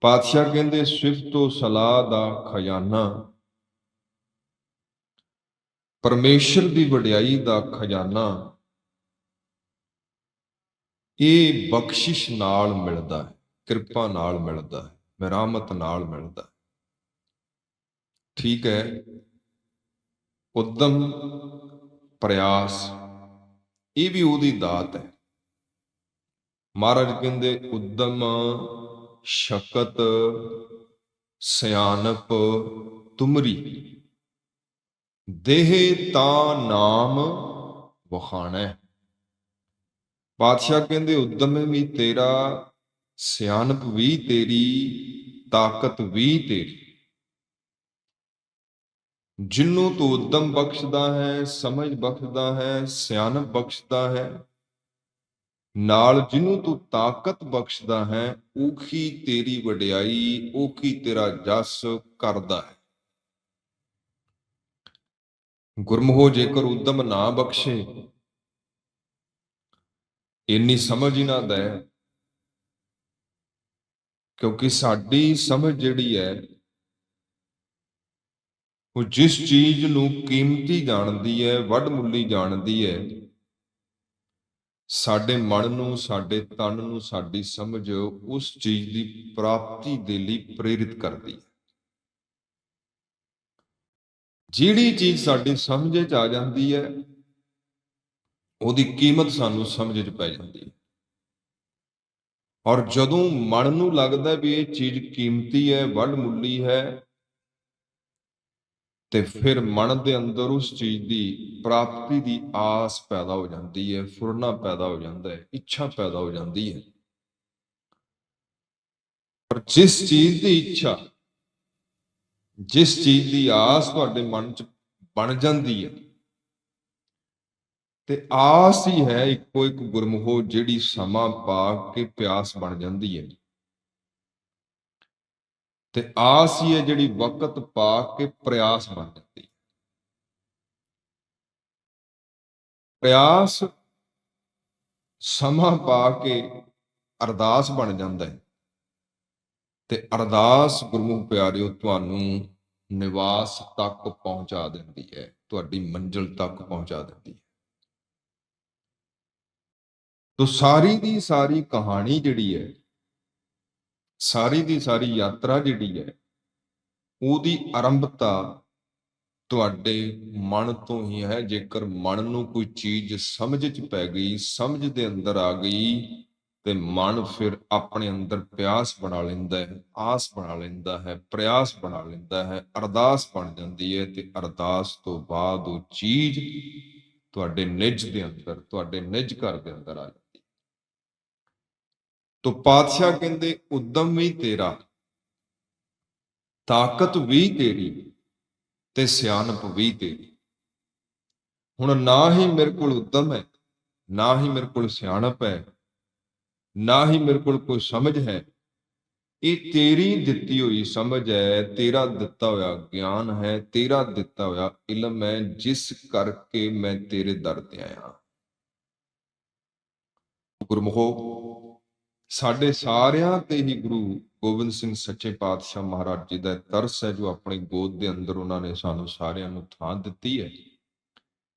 ਪਾਤਸ਼ਾਹ ਕਹਿੰਦੇ ਸਿਫਤੋ ਸਲਾਹ ਦਾ ਖਜ਼ਾਨਾ। ਪਰਮੇਸ਼ਰ ਦੀ ਵਡਿਆਈ ਦਾ ਖਜ਼ਾਨਾ। ਇਹ ਬਖਸ਼ਿਸ਼ ਨਾਲ ਮਿਲਦਾ ਹੈ, ਕਿਰਪਾ ਨਾਲ ਮਿਲਦਾ ਹੈ ਮਿਹਰਮਤ ਨਾਲ ਮਿਲਦਾ ਹੈ। ਠੀਕ ਹੈ, ਉਦਮ ਪ੍ਰਯਾਸ, ਇਹ ਵੀ ਉਹਦੀ ਦਾਤ ਹੈ। ਮਹਾਰਾਜ ਕਹਿੰਦੇ, ਉਦਮ ਸ਼ਕਤ ਸਿਆਨਪ ਤੁਮਰੀ ਦੇਹ ਤਾਂ ਨਾਮ ਵਖਾਣਾ ਹੈ। ਪਾਤਸ਼ਾਹ ਕਹਿੰਦੇ, ਉਦਮ ਵੀ ਤੇਰਾ, ਸਿਆਣਪ ਵੀ ਤੇਰੀ, ਤਾਕਤ ਵੀ ਤੇਰੀ ਜਿੰਨੂੰ ਤੂੰ ਉਦਮ ਬਖਸ਼ਦਾ ਹੈ, ਸਮਝ ਬਖਸ਼ਦਾ ਹੈ, ਸਿਆਣਪ ਬਖਸ਼ਦਾ ਹੈ ਨਾਲ ਜਿਹਨੂੰ ਤੂੰ ਤਾਕਤ ਬਖਸ਼ਦਾ ਹੈ, ਉਹੀ ਤੇਰੀ ਵਡਿਆਈ, ਉਹੀ ਤੇਰਾ ਜਸ ਕਰਦਾ ਹੈ। ਗੁਰਮੋਹ ਜੇਕਰ ਉਦਮ ਨਾ ਬਖਸ਼ੇ, ਇੰਨੀ ਸਮਝ ਹੀ ਨਾ ਦੇ, ਕਿਉਂਕਿ ਸਾਡੀ ਸਮਝ ਜਿਹੜੀ ਹੈ, ਉਹ ਜਿਸ ਚੀਜ਼ ਨੂੰ ਕੀਮਤੀ ਜਾਣਦੀ ਹੈ, ਵੱਡ ਮੁੱਲੀ ਜਾਣਦੀ ਹੈ ਸਾਡੇ ਮਨ ਨੂੰ, ਸਾਡੇ ਤਨ ਨੂੰ, ਸਾਡੀ ਸਮਝ ਉਸ ਚੀਜ਼ ਦੀ ਪ੍ਰਾਪਤੀ ਦੇ ਲਈ ਪ੍ਰੇਰਿਤ ਕਰਦੀ ਹੈ। ਜਿਹੜੀ ਚੀਜ਼ ਸਾਡੀ ਸਮਝ 'ਚ ਆ ਜਾਂਦੀ ਹੈ, ਉਹਦੀ ਕੀਮਤ ਸਾਨੂੰ ਸਮਝ 'ਚ ਪੈ ਜਾਂਦੀ ਹੈ। ਔਰ ਜਦੋਂ ਮਨ ਨੂੰ ਲੱਗਦਾ ਵੀ ਇਹ ਚੀਜ਼ ਕੀਮਤੀ ਹੈ ਵੱਡ ਮੁੱਲੀ ਹੈ ਤੇ ਫਿਰ ਮਨ ਦੇ ਅੰਦਰ ਉਸ ਚੀਜ਼ ਦੀ ਪ੍ਰਾਪਤੀ ਦੀ ਆਸ ਪੈਦਾ ਹੋ ਜਾਂਦੀ ਹੈ ਫੁਰਨਾ ਪੈਦਾ ਹੋ ਜਾਂਦਾ ਹੈ ਇੱਛਾ ਪੈਦਾ ਹੋ ਜਾਂਦੀ ਹੈ। ਪਰ ਜਿਸ ਚੀਜ਼ ਦੀ ਇੱਛਾ ਜਿਸ ਚੀਜ਼ ਦੀ ਆਸ ਤੁਹਾਡੇ ਮਨ 'ਚ ਬਣ ਜਾਂਦੀ ਹੈ ਤੇ ਆਸ ਹੀ ਹੈ ਇੱਕੋ ਇੱਕ ਗੁਰਮੁਖੋ ਜਿਹੜੀ ਸਮਾਂ ਪਾ ਕੇ ਪਿਆਸ ਬਣ ਜਾਂਦੀ ਹੈ। ਤੇ ਆਸ ਹੀ ਹੈ ਜਿਹੜੀ ਵਕਤ ਪਾ ਕੇ ਪ੍ਰਯਾਸ ਬਣ ਜਾਂਦੀ ਹੈ। ਪ੍ਰਯਾਸ ਸਮਾਂ ਪਾ ਕੇ ਅਰਦਾਸ ਬਣ ਜਾਂਦਾ ਹੈ ਤੇ ਅਰਦਾਸ ਗੁਰਮੁਖ ਪਿਆਰਿਓ, ਤੁਹਾਨੂੰ ਨਿਵਾਸ ਤੱਕ ਪਹੁੰਚਾ ਦਿੰਦੀ ਹੈ, ਤੁਹਾਡੀ ਮੰਜ਼ਿਲ ਤੱਕ ਪਹੁੰਚਾ ਦਿੰਦੀ ਹੈ। ਤੋ ਸਾਰੀ ਦੀ ਸਾਰੀ ਕਹਾਣੀ ਜਿਹੜੀ ਹੈ ਸਾਰੀ ਦੀ ਸਾਰੀ ਯਾਤਰਾ ਜਿਹੜੀ ਹੈ, ਉਹਦੀ ਆਰੰਭਤਾ ਤੁਹਾਡੇ ਮਨ ਤੋਂ ਹੀ ਹੈ। ਜੇਕਰ ਮਨ ਨੂੰ ਕੋਈ ਚੀਜ਼ ਸਮਝ 'ਚ ਪੈ ਗਈ, ਸਮਝ ਦੇ ਅੰਦਰ ਆ ਗਈ, ਤੇ ਮਨ ਫਿਰ ਆਪਣੇ ਅੰਦਰ ਪਿਆਸ ਬਣਾ ਲੈਂਦਾ ਹੈ, ਆਸ ਬਣਾ ਲੈਂਦਾ ਹੈ, ਪ੍ਰਯਾਸ ਬਣਾ ਲੈਂਦਾ ਹੈ, ਅਰਦਾਸ ਬਣ ਜਾਂਦੀ ਹੈ ਤੇ ਅਰਦਾਸ ਤੋਂ ਬਾਅਦ ਉਹ ਚੀਜ਼ ਤੁਹਾਡੇ ਨਿੱਜ ਦੇ ਅੰਦਰ, ਤੁਹਾਡੇ ਨਿੱਜ ਘਰ ਦੇ ਅੰਦਰ ਆ ਜਾਂਦੀ ਤੋ ਪਾਤਸ਼ਾਹ ਕਹਿੰਦੇ, ਉਦਮ ਵੀ ਤੇਰਾ, ਤਾਕਤ ਵੀ ਤੇਰੀ ਤੇ ਸਿਆਣਪ ਵੀ ਤੇਰੀ। ਹੁਣ ਨਾ ਹੀ ਮੇਰੇ ਕੋਲ ਉਦਮ ਹੈ, ਨਾ ਹੀ ਮੇਰੇ ਕੋਲ ਸਿਆਣਪ ਹੈ, ਨਾ ਹੀ ਮੇਰੇ ਕੋਲ ਕੋਈ ਸਮਝ ਹੈ। ਇਹ ਤੇਰੀ ਦਿੱਤੀ ਹੋਈ ਸਮਝ ਹੈ, ਤੇਰਾ ਦਿੱਤਾ ਹੋਇਆ ਗਿਆਨ ਹੈ, ਤੇਰਾ ਦਿੱਤਾ ਹੋਇਆ ਇਲਮ ਹੈ, ਜਿਸ ਕਰਕੇ ਮੈਂ ਤੇਰੇ ਦਰ ਤੇ ਆਇਆ ਗੁਰਮੁਖੋ ਸਾਡੇ ਸਾਰਿਆਂ ਤੇ ਹੀ ਗੁਰੂ ਗੋਬਿੰਦ ਸਿੰਘ ਸੱਚੇ ਪਾਤਸ਼ਾਹ ਮਹਾਰਾਜ ਜੀ ਦਾ ਤਰਸ ਹੈ, ਜੋ ਆਪਣੀ ਗੋਦ ਦੇ ਅੰਦਰ ਉਹਨਾਂ ਨੇ ਸਾਨੂੰ ਸਾਰਿਆਂ ਨੂੰ ਥਾਂ ਦਿੱਤੀ ਹੈ।